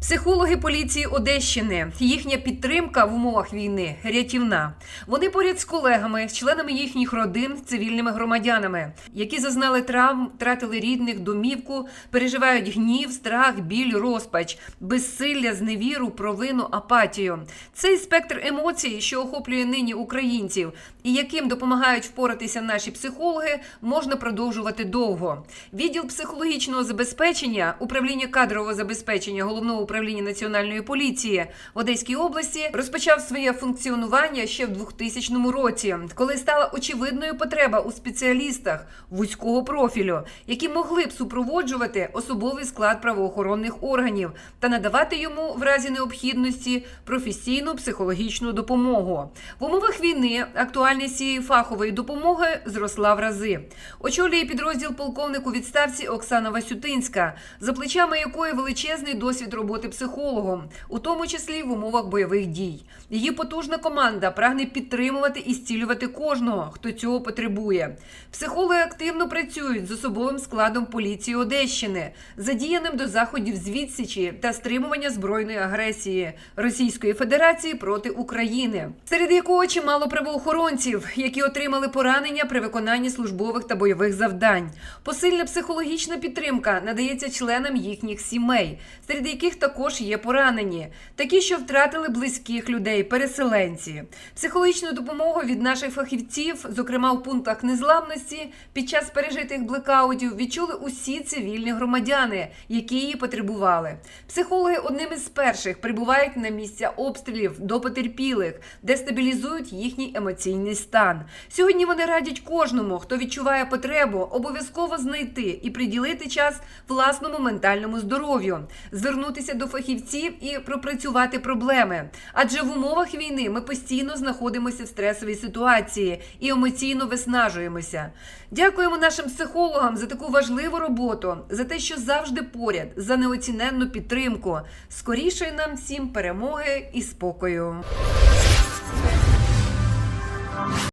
Психологи поліції Одещини. Їхня підтримка в умовах війни рятівна. Вони поряд з колегами, членами їхніх родин, цивільними громадянами, які зазнали травм, втратили рідних, домівку, переживають гнів, страх, біль, розпач, безсилля, зневіру, провину, апатію. Цей спектр емоцій, що охоплює нині українців, і яким допомагають впоратися наші психологи, можна продовжувати довго. Відділ психологічного забезпечення, управління кадрового забезпечення головного управління національної поліції в Одеській області розпочав своє функціонування ще в 2000 році, коли стала очевидною потреба у спеціалістах вузького профілю, які могли б супроводжувати особовий склад правоохоронних органів та надавати йому в разі необхідності професійну психологічну допомогу. В умовах війни актуальність цієї фахової допомоги зросла в рази. Очолює підрозділ полковник у відставці Оксана Васютинська, за плечами якої величезний досвід роботи психологом, у тому числі в умовах бойових дій. Її потужна команда прагне підтримувати і зцілювати кожного, хто цього потребує. Психологи активно працюють з особовим складом поліції Одещини, задіяним до заходів з відсічі та стримування збройної агресії Російської Федерації проти України, серед якого чимало правоохоронців, які отримали поранення при виконанні службових та бойових завдань. Посильна психологічна підтримка надається членам їхніх сімей, серед яких також є поранені, такі, що втратили близьких людей, переселенці. Психологічну допомогу від наших фахівців, зокрема у пунктах незламності, під час пережитих блекаутів відчули усі цивільні громадяни, які її потребували. Психологи одним із перших прибувають на місця обстрілів до потерпілих, де стабілізують їхній емоційний стан. Сьогодні вони радять кожному, хто відчуває потребу, обов'язково знайти і приділити час власному ментальному здоров'ю, звернутися до фахівців і пропрацювати проблеми. Адже в умовах війни ми постійно знаходимося в стресовій ситуації і емоційно виснажуємося. Дякуємо нашим психологам за таку важливу роботу, за те, що завжди поряд, за неоціненну підтримку. Скоріше нам всім перемоги і спокою.